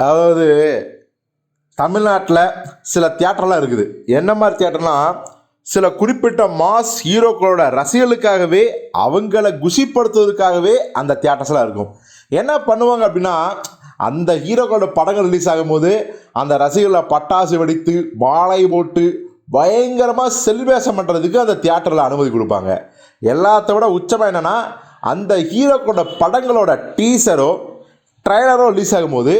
அதாவது தமிழ்நாட்டில் சில தியேட்டர்லாம் இருக்குது. என்ன மாதிரி தியேட்டர்னா சில குறிப்பிட்ட மாஸ் ஹீரோக்களோட ரசிகர்களுக்காகவே அவங்கள குசிப்படுத்துவதற்காகவே அந்த தியேட்டர்ஸ்லாம் இருக்கும். என்ன பண்ணுவாங்க அப்படின்னா அந்த ஹீரோக்களோட படங்கள் ரிலீஸ் ஆகும்போது அந்த ரசிகர்களை பட்டாசு வெடித்து மாலை போட்டு பயங்கரமாக செல்வேஷம் பண்ணுறதுக்கு அந்த தியேட்டரில் அனுமதி கொடுப்பாங்க. எல்லாத்த விட உச்சமாக என்னென்னா அந்த ஹீரோக்களோட படங்களோட டீசரோ ட்ரைலரோ ரிலீஸ் ஆகும்போது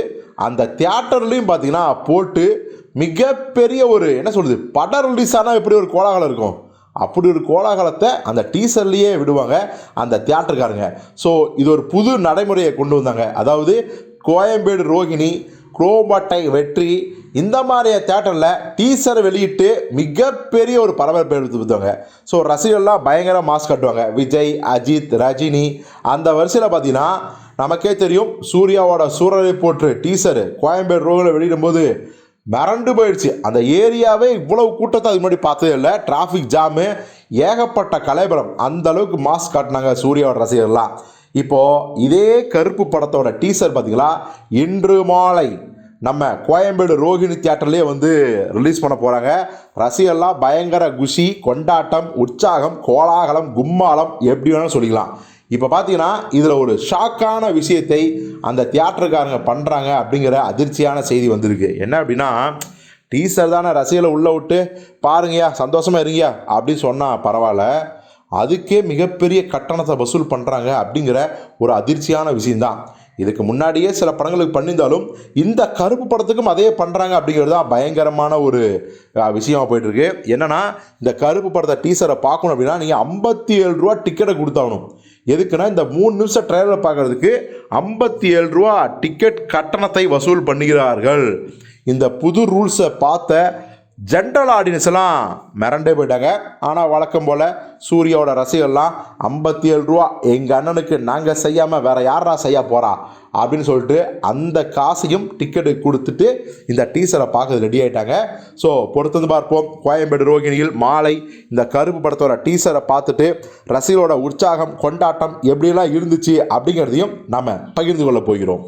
அந்த தியேட்டர்லேயும் பார்த்தீங்கன்னா போட்டு மிகப்பெரிய ஒரு என்ன சொல்கிறது படம் ரிலீஸ் ஆனால் எப்படி ஒரு கோலாகலம் இருக்கும்? அப்படி ஒரு கோலாகலத்தை அந்த டீசர்லேயே விடுவாங்க அந்த தியேட்டருக்காரங்க ஸோ இது ஒரு புது நடைமுறையை கொண்டு வந்தாங்க. அதாவது கோயம்பேடு ரோகிணி குரோம்பட்டை வெற்றி இந்த மாதிரி தேட்டரில் டீசரை வெளியிட்டு மிகப்பெரிய ஒரு பரபரப்பை எடுத்துருந்தாங்க ஸோ ரசிகர்லாம் பயங்கர மாஸ்க் கட்டுவாங்க. விஜய் அஜித் ரஜினி அந்த வரிசையில் பார்த்தீங்கன்னா நமக்கே தெரியும் சூர்யாவோட சூரரை போட்டு டீசரு கோயம்பேடு ரோகில் வெளியிடும்போது மிரண்டு போயிடுச்சு. அந்த ஏரியாவே இவ்வளவு கூட்டத்தை அதுக்கு முன்னாடி பார்த்ததே இல்லை. டிராஃபிக் ஜாமு ஏகப்பட்ட கலைபரம் அந்த அளவுக்கு மாஸ் காட்டினாங்க சூர்யாவோட ரசிகர்லாம் இப்போது இதே கருப்பு படத்தோட டீசர் பார்த்தீங்களா? இன்று மாலை நம்ம கோயம்பேடு ரோஹிணி தியேட்டர்லேயே வந்து ரிலீஸ் பண்ண போகிறாங்க ரசிகர்லாம் பயங்கர குஷி கொண்டாட்டம் உற்சாகம் கோலாகலம் கும்மாளம் எப்படி வேணாலும் சொல்லிக்கலாம். இப்போ பார்த்தீங்கன்னா இதில் ஒரு ஷாக்கான விஷயத்தை அந்த தியேட்டருக்காரங்க பண்ணுறாங்க அப்படிங்கிற அதிர்ச்சியான செய்தி வந்திருக்கு. என்ன அப்படின்னா டீசர் தானே ரசிகளை உள்ளே விட்டு பாருங்கய்யா சந்தோஷமாக இருங்கயா அப்படின்னு சொன்னால் பரவாயில்ல. அதுக்கே மிகப்பெரிய கட்டணத்தை வசூல் பண்ணுறாங்க அப்படிங்கிற ஒரு அதிர்ச்சியான விஷயந்தான் இதுக்கு முன்னாடியே சில படங்களுக்கு பண்ணியிருந்தாலும் இந்த கருப்பு படத்துக்கும் அதே பண்ணுறாங்க அப்படிங்கிறது தான் பயங்கரமான ஒரு விஷயமாக விஷயமா என்னென்னா இந்த கருப்பு படத்தை டீசரை பார்க்கணும் அப்படின்னா நீங்கள் ஐம்பத்தி ஏழு ரூபா டிக்கெட்டை கொடுத்தாகணும். எதுக்குன்னா இந்த மூணு நிமிஷம் ட்ரெயிலரை பார்க்கறதுக்கு ஐம்பத்தி ஏழு ரூபா டிக்கெட் கட்டணத்தை வசூல் பண்ணுகிறார்கள். இந்த புது ரூல்ஸை பார்த்த ஜென்ரல் ஆடியன்ஸ் எல்லாம் மிரண்டே போயிட்டாங்க. ஆனால் வழக்கம் போல் சூர்யாவோட ரசிகர்லாம் ஐம்பத்தி ஏழு ரூபா எங்கள் அண்ணனுக்கு நாங்கள் செய்யாமல் வேற யாரா செய்ய போகிறா அப்படின்னு சொல்லிட்டு அந்த காசையும் டிக்கெட்டு கொடுத்துட்டு இந்த டீசரை பார்க்க ரெடி ஆகிட்டாங்க ஸோ பொறுத்தது பார்ப்போம். கோயம்பேடு ரோகிணியில் மாலை இந்த கருப்பு படத்தோட டீசரை பார்த்துட்டு ரசிகரோட உற்சாகம் கொண்டாட்டம் எப்படியெல்லாம் இருந்துச்சு அப்படிங்கிறதையும் நம்ம பகிர்ந்து கொள்ள போகிறோம்.